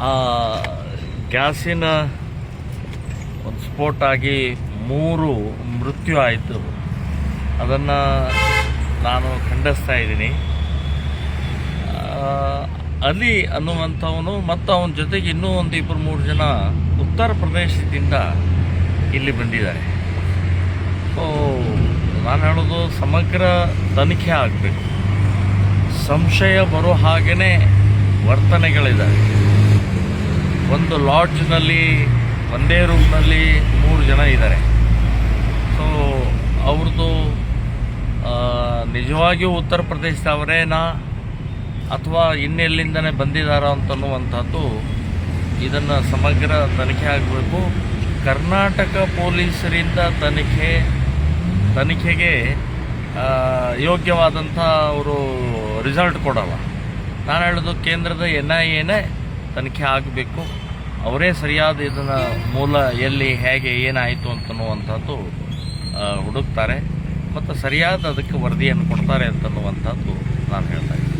ಆ, ಗ್ಯಾಸಿನ ಒಂದು ಸ್ಫೋಟ ಆಗಿ ಮೂರು ಮೃತ್ಯು ಆಯಿತು. ಅದನ್ನು ನಾನು ಖಂಡಿಸ್ತಾ ಇದ್ದೀನಿ. ಅಲಿ ಅನ್ನುವಂಥವನು ಮತ್ತು ಅವನ ಜೊತೆಗೆ ಇನ್ನೂ ಒಂದು ಇಬ್ಬರು ಮೂರು ಜನ ಉತ್ತರ ಪ್ರದೇಶದಿಂದ ಇಲ್ಲಿ ಬಂದಿದ್ದಾರೆ. ಸೊ ನಾನು ಹೇಳೋದು ಸಮಗ್ರ ತನಿಖೆ ಆಗಬೇಕು. ಸಂಶಯ ಬರೋ ಹಾಗೆಯೇ ವರ್ತನೆಗಳಿದ್ದಾವೆ. ಒಂದು ಲಾಡ್ಜ್ನಲ್ಲಿ ಒಂದೇ ರೂಮ್ನಲ್ಲಿ ಮೂರು ಜನ ಇದ್ದಾರೆ. ಸೊ ಅವ್ರದ್ದು ನಿಜವಾಗಿಯೂ ಉತ್ತರ ಪ್ರದೇಶದವರೇನಾ ಅಥವಾ ಇನ್ನೆಲ್ಲಿಂದನೇ ಬಂದಿದ್ದಾರಾ ಅಂತನ್ನುವಂಥದ್ದು ಇದನ್ನು ಸಮಗ್ರ ತನಿಖೆ ಆಗಬೇಕು. ಕರ್ನಾಟಕ ಪೊಲೀಸರಿಂದ ತನಿಖೆ, ತನಿಖೆಗೆ ಯೋಗ್ಯವಾದಂಥ ಅವರು ರಿಸಲ್ಟ್ ಕೊಡಲ್ಲ. ನಾನು ಹೇಳೋದು ಕೇಂದ್ರದ ಎನ್ ಐ ಎನೇ ತನಿಖೆ ಆಗಬೇಕು. ಅವರೇ ಸರಿಯಾದ ಇದನ್ನು ಮೂಲ ಎಲ್ಲಿ, ಹೇಗೆ, ಏನಾಯಿತು ಅಂತನ್ನುವಂಥದ್ದು ಹುಡುಕ್ತಾರೆ. ಮತ್ತು ಸರಿಯಾದ ಅದಕ್ಕೆ ವರದಿಯನ್ನು ಕೊಡ್ತಾರೆ ಅಂತನ್ನುವಂಥದ್ದು ನಾನು ಹೇಳ್ತಾ ಇದ್ದೀನಿ.